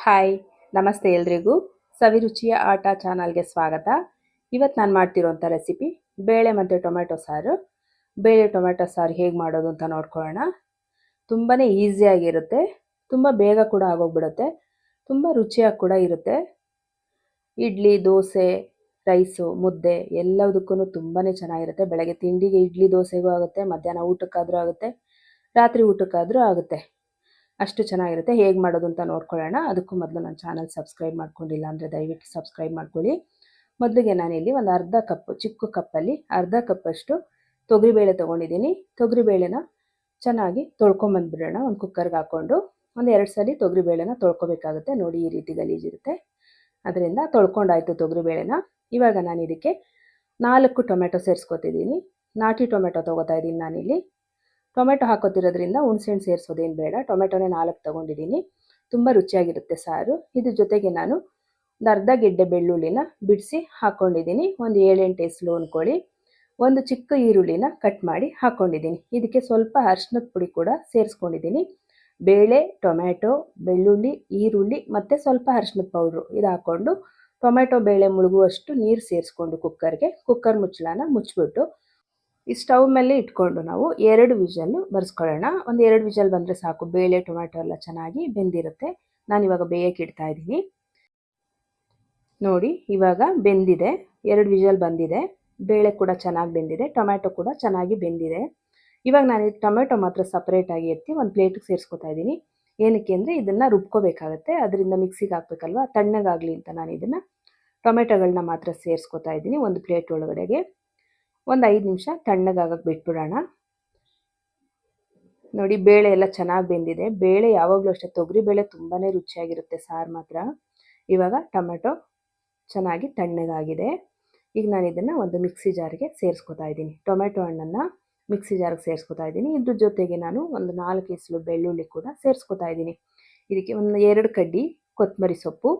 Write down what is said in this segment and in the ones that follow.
Hi ನಮಸ್ತೆ ಎಲ್ರಿಗೂ. ಸವಿರುಚಿಯ ಆಟ ಚಾನಲ್ಗೆ ಸ್ವಾಗತ. ಇವತ್ತು ನಾನು ಮಾಡ್ತಿರೋಂಥ ರೆಸಿಪಿ ಬೇಳೆ ಮತ್ತು ಟೊಮೆಟೊ ಸಾರು. ಬೇಳೆ ಟೊಮೆಟೊ ಸಾರು ಹೇಗೆ ಮಾಡೋದು ಅಂತ ನೋಡ್ಕೊಳ್ಳೋಣ. ತುಂಬಾ ಈಸಿಯಾಗಿರುತ್ತೆ ತುಂಬ ಬೇಗ ಕೂಡ ಆಗೋಗ್ಬಿಡುತ್ತೆ. ತುಂಬ ರುಚಿಯಾಗಿ ಕೂಡ ಇರುತ್ತೆ. ಇಡ್ಲಿ, ದೋಸೆ, ರೈಸು, ಮುದ್ದೆ ಎಲ್ಲದಕ್ಕೂ ತುಂಬಾ ಚೆನ್ನಾಗಿರುತ್ತೆ. ಬೆಳಗ್ಗೆ ತಿಂಡಿಗೆ ಇಡ್ಲಿ, ದೋಸೆಗೂ ಆಗುತ್ತೆ, ಮಧ್ಯಾಹ್ನ ಊಟಕ್ಕಾದರೂ ಆಗುತ್ತೆ, ರಾತ್ರಿ ಊಟಕ್ಕಾದರೂ ಆಗುತ್ತೆ. ಅಷ್ಟು ಚೆನ್ನಾಗಿರುತ್ತೆ. ಹೇಗೆ ಮಾಡೋದು ಅಂತ ನೋಡ್ಕೊಳ್ಳೋಣ. ಅದಕ್ಕೂ ಮೊದಲು ನನ್ನ ಚಾನಲ್ ಸಬ್ಸ್ಕ್ರೈಬ್ ಮಾಡ್ಕೊಂಡಿಲ್ಲ ಅಂದರೆ ದಯವಿಟ್ಟು ಸಬ್ಸ್ಕ್ರೈಬ್ ಮಾಡ್ಕೊಳ್ಳಿ. ಮೊದಲಿಗೆ ನಾನಿಲ್ಲಿ ಒಂದು ಅರ್ಧ ಕಪ್ ಚಿಕ್ಕ ಕಪ್ಪಲ್ಲಿ ಅರ್ಧ ಕಪ್ಪಷ್ಟು ತೊಗರಿಬೇಳೆ ತೊಗೊಂಡಿದ್ದೀನಿ. ತೊಗರಿಬೇಳೆನ ಚೆನ್ನಾಗಿ ತೊಳ್ಕೊಂಬಂದ್ಬಿಡೋಣ. ಒಂದು ಕುಕ್ಕರ್ಗೆ ಹಾಕ್ಕೊಂಡು ಒಂದು ಎರಡು ಸಲ ತೊಗರಿಬೇಳೆನ ತೊಳ್ಕೊಬೇಕಾಗುತ್ತೆ. ನೋಡಿ ಈ ರೀತಿ ಗಲೀಜಿರುತ್ತೆ ಅದರಿಂದ ತೊಳ್ಕೊಂಡಾಯಿತು ತೊಗರಿಬೇಳೆನ. ಇವಾಗ ನಾನು ಇದಕ್ಕೆ ನಾಲ್ಕು ಟೊಮೆಟೊ ಸೇರಿಸ್ಕೊತಿದ್ದೀನಿ. ನಾಟಿ ಟೊಮೆಟೊ ತೊಗೋತಾ ಇದ್ದೀನಿ ನಾನಿಲ್ಲಿ. ಟೊಮೆಟೊ ಹಾಕೋತಿರೋದ್ರಿಂದ ಹುಣಸೆಹಣ್ಣು ಸೇರಿಸೋದೇನು ಬೇಡ. ಟೊಮೆಟೊನೇ ನಾಲ್ಕು ತೊಗೊಂಡಿದ್ದೀನಿ. ತುಂಬ ರುಚಿಯಾಗಿರುತ್ತೆ ಸಾರು. ಇದ್ರ ಜೊತೆಗೆ ನಾನು ಅರ್ಧ ಗೆಡ್ಡೆ ಬೆಳ್ಳುಳ್ಳಿನ ಬಿಡಿಸಿ ಹಾಕ್ಕೊಂಡಿದ್ದೀನಿ ಒಂದು ಏಳೆಂಟು ಎಸ್ಲು ಅಂದ್ಕೊಳ್ಳಿ ಒಂದು ಚಿಕ್ಕ ಈರುಳ್ಳಿನ ಕಟ್ ಮಾಡಿ ಹಾಕ್ಕೊಂಡಿದ್ದೀನಿ ಇದಕ್ಕೆ ಸ್ವಲ್ಪ ಅರ್ಶಿನದ ಪುಡಿ ಕೂಡ ಸೇರಿಸ್ಕೊಂಡಿದ್ದೀನಿ. ಬೇಳೆ, ಟೊಮೆಟೊ, ಬೆಳ್ಳುಳ್ಳಿ, ಈರುಳ್ಳಿ ಮತ್ತು ಸ್ವಲ್ಪ ಅರ್ಶಿನದ ಪೌಡ್ರು ಇದು ಹಾಕ್ಕೊಂಡು ಟೊಮೆಟೊ, ಬೇಳೆ ಮುಳುಗುವಷ್ಟು ನೀರು ಸೇರಿಸ್ಕೊಂಡು ಕುಕ್ಕರ್ಗೆ ಕುಕ್ಕರ್ ಮುಚ್ಚಳನ ಮುಚ್ಚಿಬಿಟ್ಟು ಈ ಸ್ಟವ್ ಮೇಲೆ ಇಟ್ಕೊಂಡು ನಾವು ಎರಡು ವಿಜಲ್ ಬರ್ಸ್ಕೊಳ್ಳೋಣ. ಒಂದು ಎರಡು ವಿಜಲ್ ಬಂದರೆ ಸಾಕು. ಬೇಳೆ, ಟೊಮ್ಯಾಟೊ ಎಲ್ಲ ಚೆನ್ನಾಗಿ ಬೆಂದಿರುತ್ತೆ. ನಾನು ಇವಾಗ ಬೇಯಕ್ಕೆ ಇಡ್ತಾ ಇದ್ದೀನಿ. ನೋಡಿ, ಇವಾಗ ಬೆಂದಿದೆ. ಎರಡು ವಿಷಲ್ ಬಂದಿದೆ. ಬೇಳೆ ಕೂಡ ಚೆನ್ನಾಗಿ ಬೆಂದಿದೆ. ಟೊಮ್ಯಾಟೊ ಕೂಡ ಚೆನ್ನಾಗಿ ಬೆಂದಿದೆ. ಇವಾಗ ನಾನು ಟೊಮೆಟೊ ಮಾತ್ರ ಸಪ್ರೇಟಾಗಿ ಎತ್ತಿ ಒಂದು ಪ್ಲೇಟಿಗೆ ಸೇರಿಸ್ಕೊತಾ ಇದ್ದೀನಿ. ಏನಕ್ಕೆ ಅಂದರೆ ಇದನ್ನು ರುಬ್ಕೋಬೇಕಾಗತ್ತೆ. ಅದರಿಂದ ಮಿಕ್ಸಿಗೆ ಹಾಕ್ಬೇಕಲ್ವ ತಣ್ಣಗಾಗಲಿ ಅಂತ ನಾನು ಇದನ್ನು ಟೊಮೆಟೊಗಳನ್ನ ಮಾತ್ರ ಸೇರಿಸ್ಕೊತಾ ಇದ್ದೀನಿ ಒಂದು ಪ್ಲೇಟ್ ಒಳಗಡೆಗೆ. ಒಂದು ಐದು ನಿಮಿಷ ತಣ್ಣಗಾಗಕ್ಕೆ ಬಿಟ್ಬಿಡೋಣ. ನೋಡಿ ಬೇಳೆ ಎಲ್ಲ ಚೆನ್ನಾಗಿ ಬೆಂದಿದೆ. ಬೇಳೆ ಯಾವಾಗಲೂ ಅಷ್ಟೇ, ತೊಗರಿ ಬೇಳೆ ತುಂಬಾ ರುಚಿಯಾಗಿರುತ್ತೆ ಸಾರು ಮಾತ್ರ. ಇವಾಗ ಟೊಮೆಟೊ ಚೆನ್ನಾಗಿ ತಣ್ಣಗಾಗಿದೆ. ಈಗ ನಾನು ಇದನ್ನು ಒಂದು ಮಿಕ್ಸಿ ಜಾರಿಗೆ ಸೇರಿಸ್ಕೊತಾ ಇದ್ದೀನಿ. ಟೊಮೆಟೊ ಹಣ್ಣನ್ನು ಮಿಕ್ಸಿ ಜಾರಿಗೆ ಸೇರಿಸ್ಕೊತಾ ಇದ್ದೀನಿ. ಇದ್ರ ಜೊತೆಗೆ ನಾನು ಒಂದು ನಾಲ್ಕು ಇಸಲು ಬೆಳ್ಳುಳ್ಳಿ ಕೂಡ ಸೇರಿಸ್ಕೊತಾ ಇದ್ದೀನಿ. ಇದಕ್ಕೆ ಒಂದು ಎರಡು ಕಡ್ಡಿ ಕೊತ್ತಂಬರಿ ಸೊಪ್ಪು,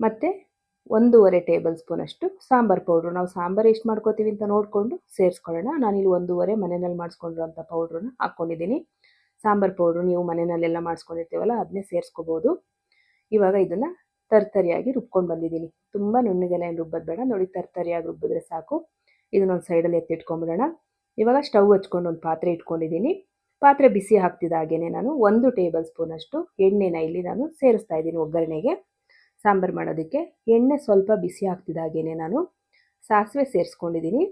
ಮತ್ತು ಒಂದೂವರೆ ಟೇಬಲ್ ಸ್ಪೂನಷ್ಟು ಸಾಂಬಾರು ಪೌಡ್ರು. ನಾವು ಸಾಂಬಾರು ಎಷ್ಟು ಮಾಡ್ಕೋತೀವಿ ಅಂತ ನೋಡಿಕೊಂಡು ಸೇರಿಸ್ಕೊಳ್ಳೋಣ. ನಾನಿಲ್ಲಿ ಒಂದೂವರೆ ಮನೆಯಲ್ಲಿ ಮಾಡಿಸ್ಕೊಂಡಿರೋಂಥ ಪೌಡ್ರನ್ನ ಹಾಕ್ಕೊಂಡಿದ್ದೀನಿ ಸಾಂಬಾರು ಪೌಡ್ರು ನೀವು ಮನೆಯಲ್ಲೆಲ್ಲ ಮಾಡಿಸ್ಕೊಂಡಿರ್ತೀವಲ್ಲ ಅದನ್ನೇ ಸೇರಿಸ್ಕೋಬೋದು. ಇವಾಗ ಇದನ್ನು ತರ್ತರಿಯಾಗಿ ರುಬ್ಕೊಂಡು ಬಂದಿದ್ದೀನಿ. ತುಂಬ ನುಣ್ಣಗೆಲ್ಲ ಏನು ರುಬ್ಬೋದು ಬೇಡ, ನೋಡಿ ತರ್ತರಿಯಾಗಿ ರುಬ್ಬಿದ್ರೆ ಸಾಕು. ಇದನ್ನೊಂದು ಸೈಡಲ್ಲಿ ಎತ್ತಿಟ್ಕೊಂಡ್ಬಿಡೋಣ. ಇವಾಗ ಸ್ಟವ್ ಹಚ್ಕೊಂಡು ಒಂದು ಪಾತ್ರೆ ಇಟ್ಕೊಂಡಿದ್ದೀನಿ. ಪಾತ್ರೆ ಬಿಸಿ ಹಾಕ್ತಿದ್ದಾಗೇ ನಾನು ಒಂದು ಟೇಬಲ್ ಸ್ಪೂನಷ್ಟು ಎಣ್ಣೆನ ಇಲ್ಲಿ ನಾನು ಸೇರಿಸ್ತಾ ಇದ್ದೀನಿ ಒಗ್ಗರಣೆಗೆ. ಸಾಂಬಾರು ಮಾಡೋದಕ್ಕೆ ಎಣ್ಣೆ ಸ್ವಲ್ಪ ಬಿಸಿ ಆಗ್ತಿದ್ದಾಗೇ ನಾನು ಸಾಸಿವೆ ಸೇರಿಸ್ಕೊಂಡಿದ್ದೀನಿ.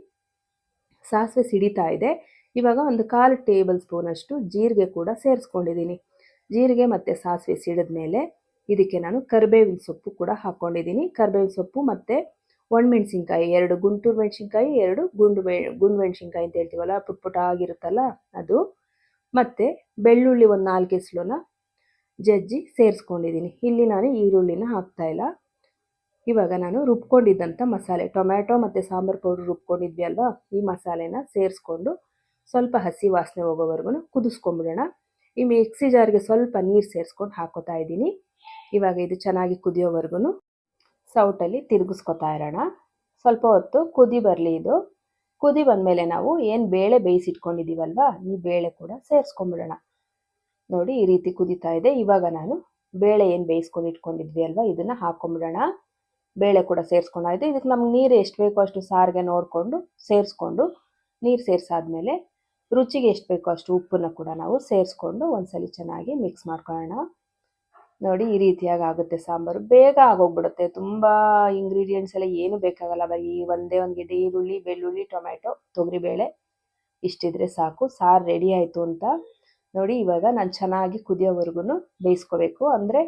ಸಾಸಿವೆ ಸಿಡಿತಾ ಇದೆ. ಇವಾಗ ಒಂದು ಕಾಲು ಟೇಬಲ್ ಸ್ಪೂನಷ್ಟು ಜೀರಿಗೆ ಕೂಡ ಸೇರಿಸ್ಕೊಂಡಿದ್ದೀನಿ. ಜೀರಿಗೆ ಮತ್ತು ಸಾಸಿವೆ ಸಿಡಿದ ಮೇಲೆ ಇದಕ್ಕೆ ನಾನು ಕರಿಬೇವಿನ ಸೊಪ್ಪು ಕೂಡ ಹಾಕ್ಕೊಂಡಿದ್ದೀನಿ ಕರಿಬೇವಿನ ಸೊಪ್ಪು ಮತ್ತು ಒಣಮೆಣ್ಸಿನ್ಕಾಯಿ, ಎರಡು ಗುಂಟೂರು ಮೆಣಸಿನ್ಕಾಯಿ, ಎರಡು ಗುಂಡು ಮೆ, ಗುಂಡು ಮೆಣಸಿನ್ಕಾಯಿ ಅಂತ ಹೇಳ್ತೀವಲ್ಲ ಪುಟ್ ಪುಟ ಆಗಿರುತ್ತಲ್ಲ ಅದು. ಮತ್ತು ಬೆಳ್ಳುಳ್ಳಿ ಒಂದು ನಾಲ್ಕು ಎಸ್ಲುನ ಜಜ್ಜಿ ಸೇರಿಸ್ಕೊಂಡಿದ್ದೀನಿ. ಇಲ್ಲಿ ನಾನು ಈರುಳ್ಳಿನ ಹಾಕ್ತಾಯಿಲ್ಲ ಇವಾಗ ನಾನು ರುಬ್ಕೊಂಡಿದ್ದಂಥ ಮಸಾಲೆ, ಟೊಮ್ಯಾಟೊ ಮತ್ತು ಸಾಂಬಾರು ಪೌಡ್ರ್ ರುಬ್ಕೊಂಡಿದ್ವಿ ಅಲ್ವಾ? ಈ ಮಸಾಲೆನ ಸೇರಿಸ್ಕೊಂಡು ಸ್ವಲ್ಪ ಹಸಿ ವಾಸನೆ ಹೋಗೋವರೆಗೂ ಕುದಿಸ್ಕೊಂಬಿಡೋಣ. ಈ ಮಿಕ್ಸಿ ಜಾರ್ಗೆ ಸ್ವಲ್ಪ ನೀರು ಸೇರಿಸ್ಕೊಂಡು ಹಾಕೋತಾ ಇದ್ದೀನಿ. ಇವಾಗ ಇದು ಚೆನ್ನಾಗಿ ಕುದಿಯೋವರೆಗೂ ಸೌಟಲ್ಲಿ ತಿರುಗಿಸ್ಕೊತಾ ಇರೋಣ. ಸ್ವಲ್ಪ ಹೊತ್ತು ಕುದಿ ಬರಲಿ ಇದು. ಕುದಿ ಬಂದಮೇಲೆ ನಾವು ಏನು ಬೇಳೆ ಬೇಯಿಸಿಟ್ಕೊಂಡಿದ್ದೀವಲ್ವಾ? ಈ ಬೇಳೆ ಕೂಡ ಸೇರಿಸ್ಕೊಂಬಿಡೋಣ. ನೋಡಿ ಈ ರೀತಿ ಕುದೀತಾ ಇದೆ. ಇವಾಗ ನಾನು ಬೇಳೆ ಏನು ಬೇಯಿಸ್ಕೊಂಡು ಇಟ್ಕೊಂಡಿದ್ವಿ ಅಲ್ವಾ, ಇದನ್ನು ಹಾಕೊಂಬಿಡೋಣ. ಬೇಳೆ ಕೂಡ ಸೇರಿಸ್ಕೊಂಡಾಯಿತು. ಇದಕ್ಕೆ ನಮ್ಗೆ ನೀರು ಎಷ್ಟು ಬೇಕೋ ಅಷ್ಟು ಸಾರಿಗೆ ನೋಡಿಕೊಂಡು ಸೇರಿಸ್ಕೊಂಡು, ನೀರು ಸೇರಿಸಾದ್ಮೇಲೆ ರುಚಿಗೆ ಎಷ್ಟು ಬೇಕೋ ಅಷ್ಟು ಉಪ್ಪನ್ನು ಕೂಡ ನಾವು ಸೇರಿಸ್ಕೊಂಡು ಒಂದ್ಸಲಿ ಚೆನ್ನಾಗಿ ಮಿಕ್ಸ್ ಮಾಡ್ಕೊಳ್ಳೋಣ. ನೋಡಿ ಈ ರೀತಿಯಾಗಿ ಆಗುತ್ತೆ ಸಾಂಬಾರು. ಬೇಗ ಆಗೋಗ್ಬಿಡುತ್ತೆ. ತುಂಬ ಇಂಗ್ರೀಡಿಯೆಂಟ್ಸ್ ಎಲ್ಲ ಏನು ಬೇಕಾಗಲ್ಲ. ಬರೀ ಒಂದೇ ಒಂದು ಗಿಡ ಈರುಳ್ಳಿ, ಬೆಳ್ಳುಳ್ಳಿ, ಟೊಮ್ಯಾಟೊ, ತೊಗರಿಬೇಳೆ, ಇಷ್ಟಿದ್ರೆ ಸಾಕು. ಸಾರು ರೆಡಿ ಆಯಿತು ಅಂತ ನೋಡಿ ಇವಾಗ ನಾನು ಚೆನ್ನಾಗಿ ಕುದಿಯೋವರೆಗೂ ಬೇಯಿಸ್ಕೋಬೇಕು. ಅಂದರೆ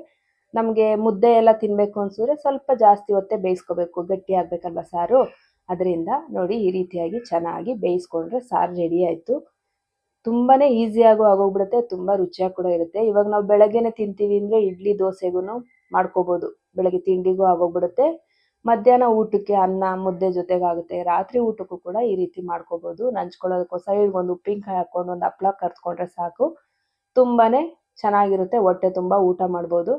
ನಮಗೆ ಮುದ್ದೆ ಎಲ್ಲ ತಿನ್ನಬೇಕು ಅನಿಸಿದ್ರೆ ಸ್ವಲ್ಪ ಜಾಸ್ತಿ ಹೊತ್ತೇ ಬೇಯಿಸ್ಕೋಬೇಕು. ಗಟ್ಟಿ ಆಗಬೇಕಲ್ವ ಸಾರು? ಅದರಿಂದ ನೋಡಿ ಈ ರೀತಿಯಾಗಿ ಚೆನ್ನಾಗಿ ಬೇಯಿಸ್ಕೊಂಡ್ರೆ ಸಾರು ರೆಡಿ ಆಯಿತು. ತುಂಬಾ ಈಸಿಯಾಗೂ ಆಗೋಗ್ಬಿಡುತ್ತೆ, ತುಂಬ ರುಚಿಯಾಗಿ ಕೂಡ ಇರುತ್ತೆ. ಇವಾಗ ನಾವು ಬೆಳಗ್ಗೆನೆ ತಿಂತೀವಿ ಅಂದರೆ ಇಡ್ಲಿ ದೋಸೆಗೂ ಮಾಡ್ಕೋಬೋದು. ಬೆಳಗ್ಗೆ ತಿಂಡಿಗೂ ಆಗೋಗ್ಬಿಡುತ್ತೆ. ಮಧ್ಯಾಹ್ನ ಊಟಕ್ಕೆ ಅನ್ನ, ಮುದ್ದೆ ಜೊತೆಗಾಗುತ್ತೆ. ರಾತ್ರಿ ಊಟಕ್ಕೂ ಕೂಡ ಈ ರೀತಿ ಮಾಡ್ಕೋಬೋದು. ನಂಚ್ಕೊಳ್ಳೋದಕ್ಕೂ ಸೈಡ್ಗೆ ಒಂದು ಉಪ್ಪಿನಕಾಯಿ ಹಾಕೊಂಡು ಒಂದು ಹಪ್ಳ ಕರ್ಸ್ಕೊಂಡ್ರೆ ಸಾಕು. ತುಂಬಾ ಚೆನ್ನಾಗಿರುತ್ತೆ. ಹೊಟ್ಟೆ ತುಂಬ ಊಟ ಮಾಡ್ಬೋದು.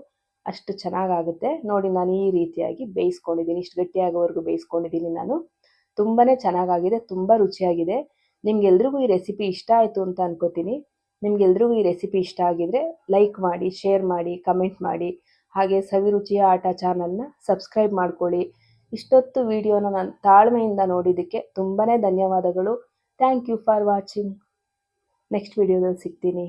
ಅಷ್ಟು ಚೆನ್ನಾಗಾಗುತ್ತೆ. ನೋಡಿ, ನಾನು ಈ ರೀತಿಯಾಗಿ ಬೇಯಿಸ್ಕೊಂಡಿದ್ದೀನಿ. ಇಷ್ಟು ಗಟ್ಟಿಯಾಗೋವರೆಗೂ ಬೇಯಿಸ್ಕೊಂಡಿದ್ದೀನಿ ನಾನು. ತುಂಬಾ ಚೆನ್ನಾಗಾಗಿದೆ. ತುಂಬ ರುಚಿಯಾಗಿದೆ. ನಿಮ್ಗೆಲ್ರಿಗೂ ಈ ರೆಸಿಪಿ ಇಷ್ಟ ಆಯಿತು ಅಂತ ಅನ್ಕೋತೀನಿ. ನಿಮ್ಗೆಲ್ರಿಗೂ ಈ ರೆಸಿಪಿ ಇಷ್ಟ ಆಗಿದ್ರೆ ಲೈಕ್ ಮಾಡಿ, ಶೇರ್ ಮಾಡಿ, ಕಮೆಂಟ್ ಮಾಡಿ. ಹಾಗೆ ಸವಿರುಚಿಯ ಆಟ ಚಾನಲ್ನ ಸಬ್ಸ್ಕ್ರೈಬ್ ಮಾಡ್ಕೊಳ್ಳಿ. ಇಷ್ಟೊತ್ತು ವಿಡಿಯೋನ ನಾನು ತಾಳ್ಮೆಯಿಂದ ನೋಡಿದ್ದಕ್ಕೆ ತುಂಬಾ ಧನ್ಯವಾದಗಳು. Thank you for watching next ವಿಡಿಯೋದಲ್ಲಿ ಸಿಗ್ತೀನಿ.